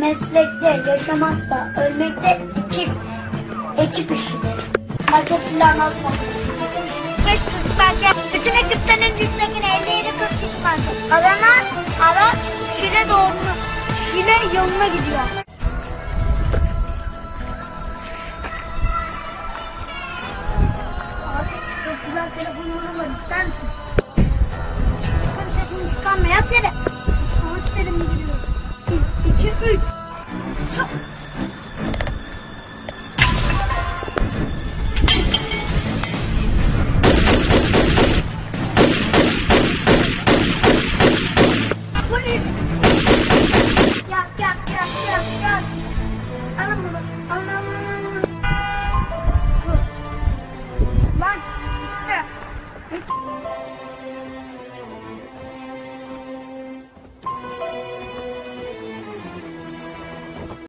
Meslekte, yaşamakta, ölmekte ekip, ekip işidir. Silahını asmasın. Geç çocuklar gel. Bütün ekiplerin üstündekini ellerini kırk çıkmaz. Arana, ara, Şile doğru. Şile yoluna gidiyor. Abi çok güzel telefonlarım var ister misin? Sakın sesini çıkarma yat yere. Sana isterim Ya, ya, ya, ya, ya. Alam.